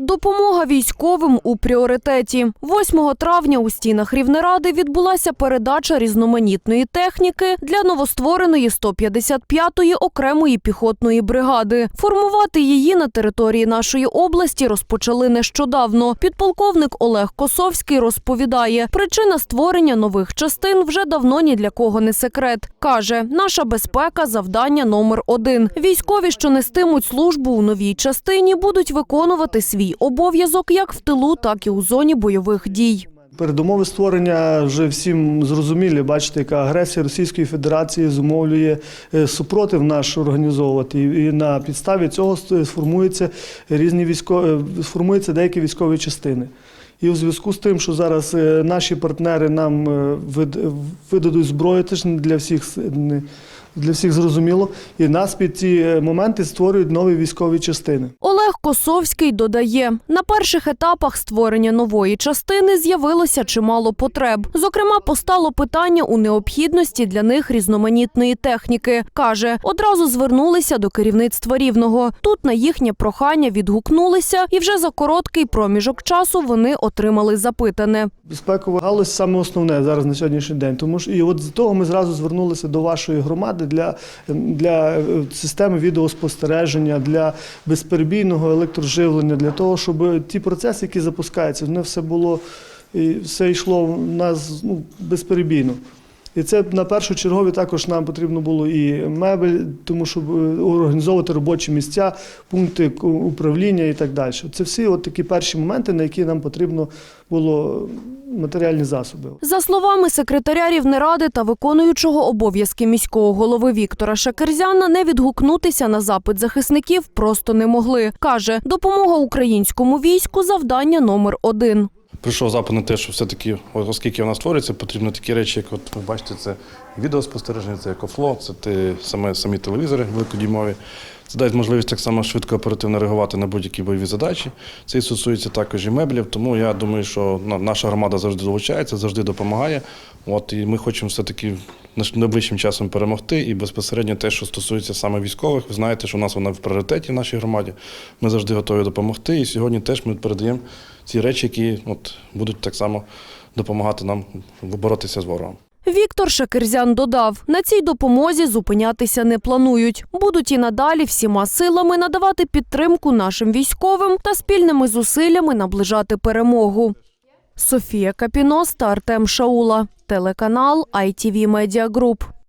Допомога військовим у пріоритеті. 8 травня у стінах Рівнеради відбулася передача різноманітної техніки для новоствореної 155-ї окремої піхотної бригади. Формувати її на території нашої області розпочали нещодавно. Підполковник Олег Косовський розповідає, причина створення нових частин вже давно ні для кого не секрет. Каже, наша безпека завдання номер один. Військові, що нестимуть службу у новій частині, будуть виконувати свій обов'язок як в тилу, так і у зоні бойових дій. Передумови створення вже всім зрозумілі. Бачите, яка агресія Російської Федерації зумовлює е, супротив наш організовувати. І на підставі цього сформуються різні військові, сформуються деякі військові частини. І у зв'язку з тим, що зараз е, наші партнери нам е, видадуть зброю, теж не для всіх не для всіх зрозуміло. І нас під ці е, моменти створюють нові військові частини. Косовський додає, на перших етапах створення нової частини з'явилося чимало потреб. Зокрема, постало питання у необхідності для них різноманітної техніки. Каже, одразу звернулися до керівництва рівного. Тут на їхнє прохання відгукнулися, і вже за короткий проміжок часу вони отримали запитане. Безпекова галузь саме основне зараз на сьогоднішній день. Тому що і от з того ми зразу звернулися до вашої громади для, для е, системи відеоспостереження, для безперебійного електроживлення, для того, щоб ті процеси, які запускаються, вони все було і все йшло в нас ну, безперебійно. І це на першочергові також нам потрібно було і мебель, тому щоб е, організовувати робочі місця, пункти управління і так далі. Це всі от такі перші моменти, на які нам потрібно було матеріальні засоби. За словами секретаря Рівнеради та виконуючого обов'язки міського голови Віктора Шакерзяна, не відгукнутися на запит захисників просто не могли. Каже, допомога українському війську завдання номер один. Прийшов запит на те, що все-таки, оскільки вона створюється, потрібно такі речі, як от ви бачите, це відеоспостереження, це екофло, це те, саме, самі телевізори великодіймові. Це дасть можливість так само швидко оперативно реагувати на будь-які бойові задачі. Це і стосується також і меблів, тому я думаю, що наша громада завжди долучається, завжди допомагає. От, і ми хочемо все-таки найближчим часом перемогти. І безпосередньо те, що стосується саме військових, ви знаєте, що у нас вона в пріоритеті в нашій громаді. Ми завжди готові допомогти. І сьогодні теж ми передаємо ці речі, які от, будуть так само допомагати нам боротися з ворогом. Віктор Шакерзян додав, на цій допомозі зупинятися не планують. Будуть і надалі всіма силами надавати підтримку нашим військовим та спільними зусиллями наближати перемогу. Софія Капіност та Артем Шаула. Телеканал ITV Media Group.